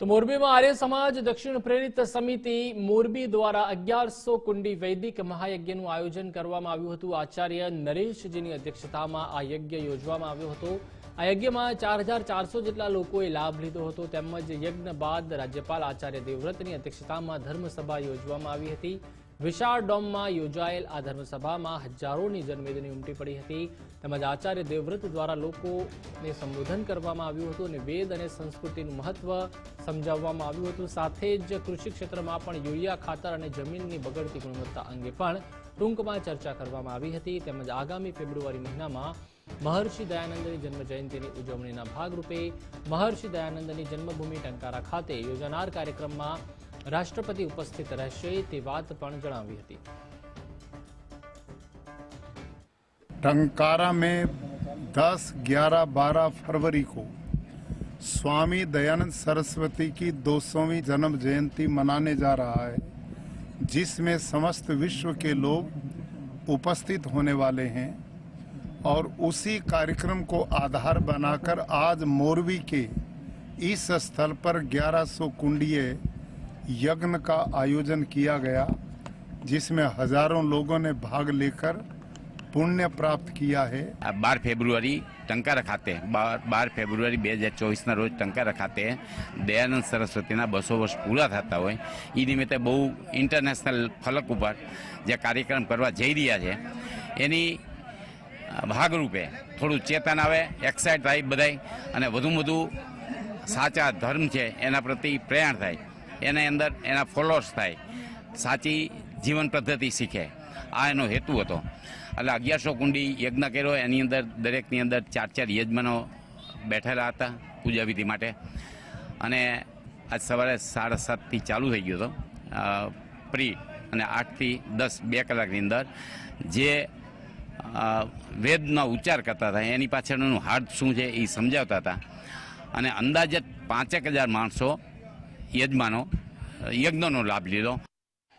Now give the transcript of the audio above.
તો મોરબીમાં આર્ય સમાજ દક્ષિણ પ્રેરિત સમિતિ મોરબી દ્વારા અગિયારસો કુંડી વૈદિક મહાયજ્ઞનું આયોજન કરવામાં આવ્યું હતું. આચાર્ય નરેશજીની અધ્યક્ષતામાં આ યજ્ઞ યોજવામાં આવ્યો હતો. આ યજ્ઞમાં ચાર હજાર ચારસો જેટલા લોકોએ લાભ લીધો હતો. તેમજ યજ્ઞ બાદ રાજ્યપાલ આચાર્ય દેવવ્રતની અધ્યક્ષતામાં ધર્મસભા યોજવામાં આવી હતી. વિશાળ ડોમમાં યોજાયેલ આ ધર્મસભામાં હજારોની જનમેદની ઉમટી પડી હતી. તેમજ આચાર્ય દેવવ્રત દ્વારા લોકોને સંબોધન કરવામાં આવ્યું હતું અને વેદ અને સંસ્કૃતિનું મહત્વ સમજાવવામાં આવ્યું હતું. સાથે જ કૃષિ ક્ષેત્રમાં પણ યુરિયા, ખાતર અને જમીનની બગડતી ગુણવત્તા અંગે પણ ટૂંકમાં ચર્ચા કરવામાં આવી હતી. તેમજ આગામી ફેબ્રુઆરી મહિનામાં મહર્ષિ દયાનંદની જન્મ જયંતિની ઉજવણીના ભાગરૂપે મહર્ષિ દયાનંદની જન્મભૂમિ ટંકારા ખાતે યોજાનાર કાર્યક્રમમાં રાષ્ટ્રપતિ ઉપસ્થિત રહેશે તે વાત પણ જણાવી હતી टंकारा में 10, 11, 12 फरवरी को स्वामी दयानंद सरस्वती की 200वीं जन्म जयंती मनाने जा रहा है जिसमें समस्त विश्व के लोग उपस्थित होने वाले हैं और उसी कार्यक्रम को आधार बनाकर आज मोरबी के इस स्थल पर 1100 कुंडीय यज्ञ का आयोजन किया गया जिसमें हजारों लोगों ने भाग लेकर પુણ્ય પ્રાપ્ત કિયા હે આ બાર ફેબ્રુઆરી ટંકારા ખાતે બાર બાર ફેબ્રુઆરી બે હજાર ચોવીસના રોજ ટંકારા ખાતે દયાનંદ સરસ્વતીના બસો વર્ષ પૂરા થતા હોય એ નિમિત્તે બહુ ઇન્ટરનેશનલ ફલક ઉપર જે કાર્યક્રમ કરવા જઈ રહ્યા છે એની અ, ભાગરૂપે થોડું ચેતન આવે એક્સાઇટ થાય બધાય અને વધુમાં વધુ સાચા ધર્મ છે એના પ્રતિ પ્રેરણા થાય એના અંદર એના ફોલોઅર્સ થાય. સાચી જીવન પદ્ધતિ શીખે. આ એનો હેતુ હતો. એટલે અગિયારસો કુંડી યજ્ઞ કર્યો. એની અંદર દરેકની અંદર ચાર ચાર યજમાનો બેઠેલા હતા પૂજા વિધિ માટે. અને આજ સવારે સાડા સાતથી ચાલુ થઈ ગયો હતો. પ્રી અને આઠથી દસ બે કલાકની અંદર જે વેદનો ઉચ્ચાર કરતા હતા, એની પાછળનું હાર્દ શું છે એ સમજાવતા હતા. અને અંદાજે પાંચેક હજાર માણસો યજમાનો યજ્ઞનો લાભ લીધો.